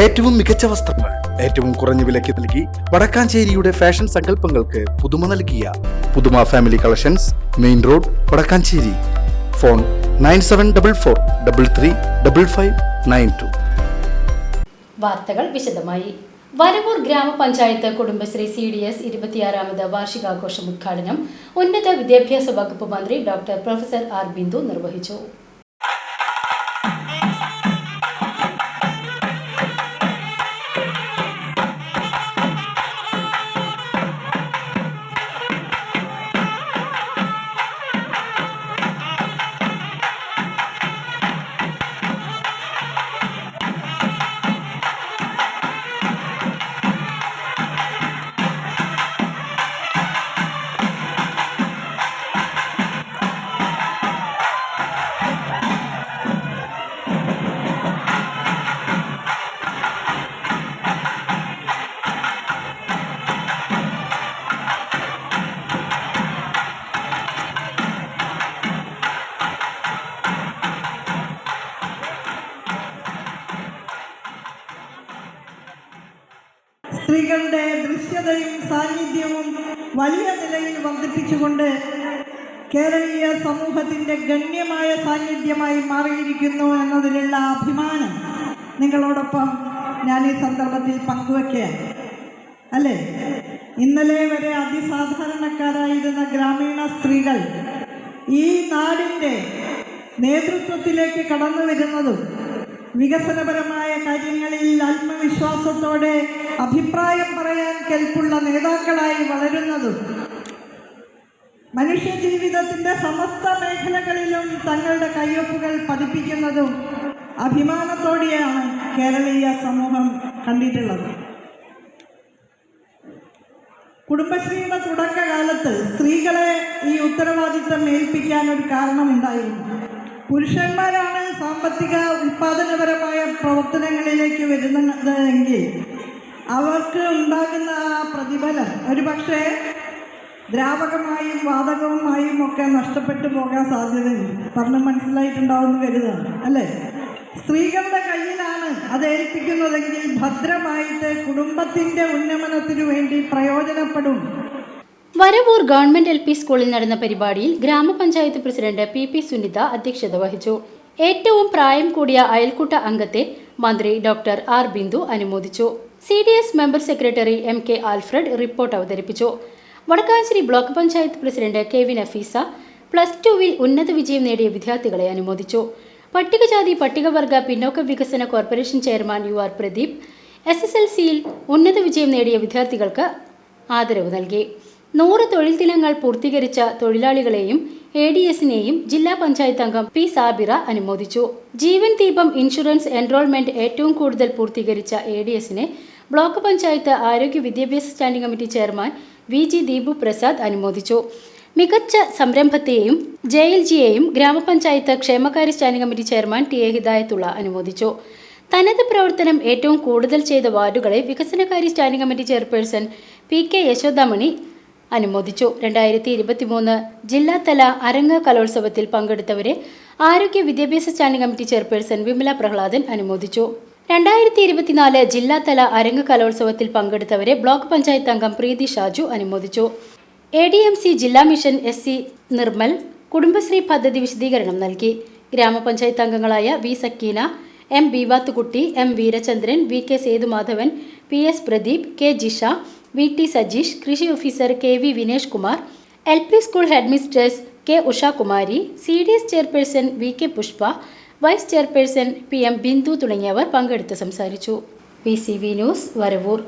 ഏറ്റവും മികച്ച വസ്ത്രങ്ങൾ ഏറ്റവും കുറഞ്ഞ വിലയ്ക്ക് നൽകി വടക്കാഞ്ചേരിയുടെ ഫാഷൻ സങ്കല്പങ്ങൾക്ക് പുതുമ നൽകിയ Puthuma family collections main road Vadakkanchery. Phone nine seven double four double three double five nine two. വാർത്തകൾ വിശദമായി. Varavoor grama panchayat Kudumbashree C D S ഇരുപത്തിയാറാമത് വാർഷികാഘോഷം ഉദ്ഘാടനം ഉന്നത വിദ്യാഭ്യാസ വകുപ്പ് മന്ത്രി ഡോക്ടർ പ്രൊഫസർ ആർ ബിന്ദു നിർവഹിച്ചു. സ്ത്രീകളുടെ ദൃശ്യതയും സാന്നിധ്യവും വലിയ നിലയിൽ വർദ്ധിപ്പിച്ചുകൊണ്ട് കേരളീയ സമൂഹത്തിന്റെ ഗണ്യമായ സാന്നിധ്യമായി മാറിയിരിക്കുന്നു എന്നതിലുള്ള അഭിമാനം നിങ്ങളോടൊപ്പം ഞാൻ ഈ സന്ദർഭത്തിൽ പങ്കുവെക്കുകയാണ്. അല്ലേ? ഇന്നലെ വരെ അതിസാധാരണക്കാരായിരുന്ന ഗ്രാമീണ സ്ത്രീകൾ ഈ നാടിന്റെ നേതൃത്വത്തിലേക്ക് കടന്നു വരുന്നതും വികസനപരമായ കാര്യങ്ങളിൽ ആത്മവിശ്വാസത്തോടെ അഭിപ്രായം പറയാൻ കെൽപ്പുള്ള നേതാക്കളായി വളരുന്നതും മനുഷ്യ ജീവിതത്തിന്റെ സമസ്ത മേഖലകളിലും തങ്ങളുടെ കയ്യൊപ്പുകൾ പതിപ്പിക്കുന്നതും അഭിമാനത്തോടെയാണ് കേരളീയ സമൂഹം കണ്ടിട്ടുള്ളത്. കുടുംബശ്രീയുടെ തുടക്കകാലത്ത് സ്ത്രീകളെ ഈ ഉത്തരവാദിത്തം ഏൽപ്പിക്കാൻ ഒരു കാരണമുണ്ടായിരുന്നു. പുരുഷന്മാരാണ് സാമ്പത്തിക ഉൽപാദനപരമായ പ്രവർത്തനങ്ങളിലേക്ക് വരുന്നത് എങ്കിൽ അവർക്ക് ഉണ്ടാകുന്ന ആ പ്രതിഫലം ഒരു പക്ഷേ ദ്രാവകമായും വാതകവുമായും ഒക്കെ നഷ്ടപ്പെട്ടു പോകാൻ സാധ്യതയുണ്ട്. പറഞ്ഞ് മനസ്സിലായിട്ടുണ്ടാവുമെന്ന് കരുതാണ് അല്ലേ? സ്ത്രീകളുടെ കയ്യിലാണ് അത് ഏൽപ്പിക്കുന്നതെങ്കിൽ ഭദ്രമായിട്ട് കുടുംബത്തിന്റെ ഉന്നമനത്തിനു വേണ്ടി പ്രയോജനപ്പെടും. വരവൂർ ഗവൺമെന്റ് എൽ പി സ്കൂളിൽ നടന്ന പരിപാടിയിൽ ഗ്രാമപഞ്ചായത്ത് പ്രസിഡന്റ് പി പി സുനിത അധ്യക്ഷത വഹിച്ചു. ഏറ്റവും പ്രായം കൂടിയ അയൽക്കൂട്ട അംഗത്തെ മന്ത്രി ഡോക്ടർ ആർ ബിന്ദു അനുമോദിച്ചു. C D S member secretary M K Alfred report അവതരിപ്പിച്ചു. Vadakkanchery block panchayat president K V Nafeesa plus ടുവിൽ ഉന്നത വിജയം നേടിയ വിദ്യാർത്ഥികളെ അനുമോദിച്ചു. പട്ടികജാതി പട്ടികവർഗ പിന്നോക്ക വികസന corporation chairman U R Pradeep S S L സിയിൽ ഉന്നത വിജയം നേടിയ വിദ്യാർത്ഥികൾക്ക് ആദരവ് നൽകി. നൂറ് തൊഴിൽ ദിനങ്ങൾ പൂർത്തീകരിച്ച തൊഴിലാളികളെയും എ ഡി എസിനെയും ജില്ലാ പഞ്ചായത്ത് അംഗം പി സാബിറ അനുമോദിച്ചു. ജീവൻ ദീപം ഇൻഷുറൻസ് എൻറോൾമെന്റ് ഏറ്റവും കൂടുതൽ പൂർത്തീകരിച്ച എ ഡി എസിനെ ബ്ലോക്ക് പഞ്ചായത്ത് ആരോഗ്യ വിദ്യാഭ്യാസ standing committee chairman V G Deepu Prasad അനുമോദിച്ചു. മികച്ച സംരംഭത്തെയും ജെ എൽ ജിയെയും ഗ്രാമപഞ്ചായത്ത് ക്ഷേമകാര്യ standing committee chairman T A Hidayathulla അനുമോദിച്ചു. തനത് പ്രവർത്തനം ഏറ്റവും കൂടുതൽ ചെയ്ത വാർഡുകളെ വികസനകാര്യ standing committee chairperson P K Yashodamani അനുമോദിച്ചു. രണ്ടായിരത്തി ഇരുപത്തിമൂന്ന് ജില്ലാതല അരങ്ങ് കലോത്സവത്തിൽ പങ്കെടുത്തവരെ ആരോഗ്യ വിദ്യാഭ്യാസ standing committee chairperson Vimala Prahladan അനുമോദിച്ചു. രണ്ടായിരത്തി ഇരുപത്തിനാല് ജില്ലാതല അരങ്ങ് കലോത്സവത്തിൽ പങ്കെടുത്തവരെ ബ്ലോക്ക് പഞ്ചായത്ത് അംഗം പ്രീതി ഷാജു അനുമോദിച്ചു. എ ഡി എം സി ജില്ലാ mission S C Nirmal Kudumbashree പദ്ധതി വിശദീകരണം നൽകി. ഗ്രാമപഞ്ചായത്ത് അംഗങ്ങളായ V Sakeena M Beevathukutty M Veerachandran V K Sethumadhavan P S Pradeep K Jisha V T Sajeesh കൃഷി officer K V Vinesh Kumar L P school headmistress K Ushakumari C D S chairperson V K Pushpa vice chairperson P M Bindu തുടങ്ങിയവർ പങ്കെടുത്ത് സംസാരിച്ചു. P C V news Varavoor.